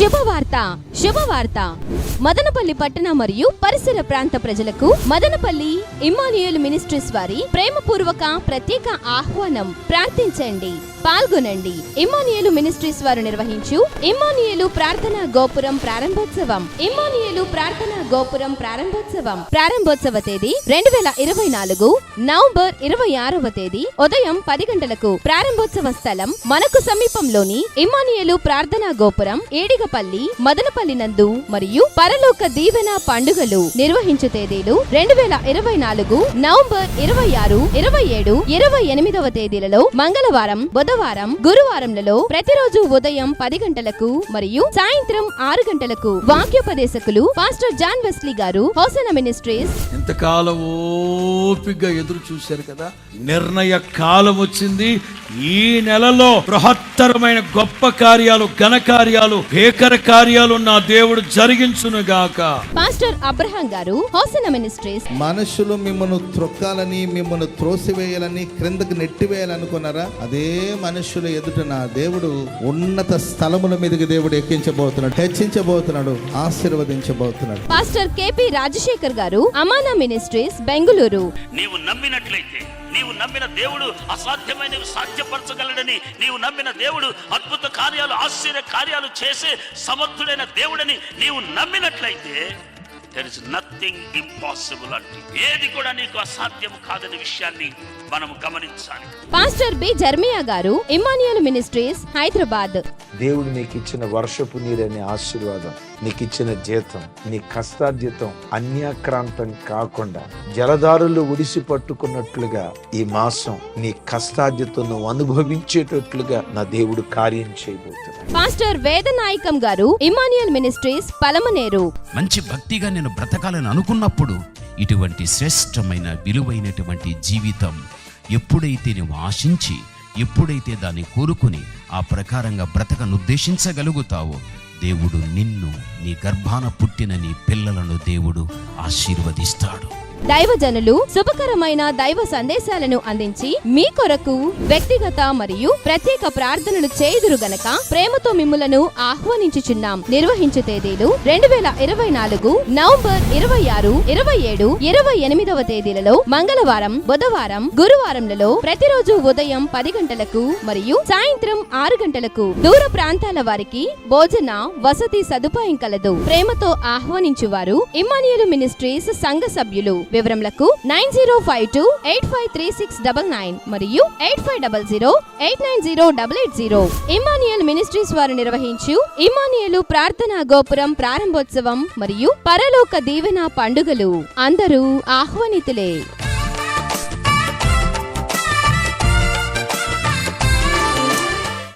శుభవార్త శుభవార్త. మదనపల్లి పట్టణ మరియు పరిసర ప్రాంత ప్రజలకు మదనపల్లి ఇమ్మానుయేల్ మినిస్ట్రీస్ వారి ప్రేమపూర్వక ప్రత్యేక ఆహ్వానం. ప్రార్థించండి పాల్గొనండి. ఇమ్మానుయేలు మినిస్ట్రీస్ వారు నిర్వహించు ఇమ్మానుయేలు ప్రార్థన గోపురం ప్రారంభోత్సవం. ఇమ్మానుయేలు ప్రార్థన గోపురం ప్రారంభోత్సవం. ప్రారంభోత్సవ తేదీ రెండు వేల ఇరవై నాలుగు నవంబర్ ఇరవై ఆరవ తేదీ ఉదయం పది గంటలకు. ప్రారంభోత్సవ స్థలం మనకు సమీపంలోని ఇమ్మానుయేలు ప్రార్థనా గోపురం ఏడిగపల్లి మదనపల్లి నందు మరియు పరలోక దీవెన పండుగలు నిర్వహించు తేదీలు రెండు వేల ఇరవై నాలుగు నవంబర్ ఇరవై ఆరు ఇరవై ఏడు ఇరవై ఎనిమిదవ తేదీలలో మంగళవారం బుధవారం గురువారంలలో ప్రతిరోజు ఉదయం పది గంటలకు మరియు సాయంత్రం ఆరు గంటలకు వాక్యోపదేశకులు పాస్టర్ జాన్ వెస్లీ గారు హోసన మినిస్ట్రీస్. ఇంతకాలం ఓపిగ్గా ఎదురు చూశారు కదా నిర్ణయ కాలం వచ్చింది. ఈ నెలలో బృహత్తరమైన గొప్ప కార్యాలు ఘన కార్యాలు భీకర కార్యాలు నా దేవుడు జరిగించునుగాక. పాస్టర్ అబ్రహాం గారు హోసన మినిస్ట్రీస్. మనుషులు మిమ్మల్ని త్రొక్కాలని మిమ్మల్ని త్రోసివేయాలని క్రిందకి నెట్టివేయాలనుకున్నారా? అదే మనుషుల ఎదుట నా దేవుడు ఉన్నత స్థలముల మీదకి దేవుడు ఎక్కించబోతున్నాడు హెచ్చించబోతున్నాడు ఆశీర్వదించబోతున్నాడు. పాస్టర్ కేపీ రాజశేఖర్ గారు అమానా మినిస్ట్రీస్ బెంగుళూరు. నీవు నమ్మినట్లయితే నీవు నమ్మిన దేవుడు అసాధ్యమైనవి సాధ్యపరచగలడని నీవు నమ్మిన దేవుడు అద్భుత కార్యాలు ఆశ్చర్య కార్యాలు చేసే సమర్థుడైన దేవుడని నీవు నమ్మినట్లయితే దెర్ ఇస్ నథింగ్ ఇంపాసిబుల్ అంటే ఏది కూడా నీకు అసాధ్యం కాదనే విషయాన్ని మనం గమనించాలి. Pastor B. జర్మియా గారు ఇమానియల్ మినిస్ట్రీస్ హైదరాబాద్. దేవుడు నీకు ఇచ్చిన వర్షపు నీరనే ఆశీర్వాదం నీకు ఇచ్చిన జీతం నీ కష్టార్జితం అన్యాక్రాంతం కాకుండా జలదారులు ఉడిసి పట్టుకున్నట్లుగా ఈ మాసం నీ కష్టార్జితం నువ్వు అనుభవించేటట్లుగా నా దేవుడు కార్యం చేయబోతున్నాడు. పాస్టర్ వేదనాయకం గారు ఇమానియల్ మినిస్ట్రీస్ పలమనేరు. మంచి భక్తిగా నేను బ్రతకాలని అనుకున్నప్పుడు ఇటువంటి శ్రేష్టమైన విలువైనటువంటి జీవితం ఎప్పుడైతే నువ్వు ఆశించి ఎప్పుడైతే దాన్ని కోరుకుని ఆ ప్రకారంగా బ్రతకనుద్దేశించగలుగుతావో దేవుడు నిన్ను నీ గర్భాన పుట్టిన నీ పిల్లలను దేవుడు ఆశీర్వదిస్తాడు. దైవజనులు శుభకరమైన దైవ సందేశాలను అందించి మీ కొరకు వ్యక్తిగత మరియు ప్రత్యేక ప్రార్థనలు చేయుదురు గనక ప్రేమతో మిమ్ములను ఆహ్వానించుచున్నాం. నిర్వహించే తేదీలు రెండు వేల ఇరవై నాలుగు నవంబర్ ఇరవై ఆరు ఇరవై ఏడు ఇరవై ఎనిమిదవ తేదీలలో మంగళవారం బుధవారం గురువారంలలో ప్రతిరోజు ఉదయం పది గంటలకు మరియు సాయంత్రం ఆరు గంటలకు దూర ప్రాంతాల వారికి భోజన వసతి సదుపాయం కలదు. ప్రేమతో ఆహ్వానించువారు ఇమ్మానియల్ మినిస్ట్రీస్ సంఘ సభ్యులు. వివరములకు nine zero five two eight five three six double nine మరియు eight five double zero eight nine zero double eight zero. Emmanuel ministries వారు నిర్వహించు ఇమానియలు ప్రార్థనా గోపురం ప్రారంభోత్సవం మరియు పరలోక దీవెన పండుగలు. అందరూ ఆహ్వానితులే.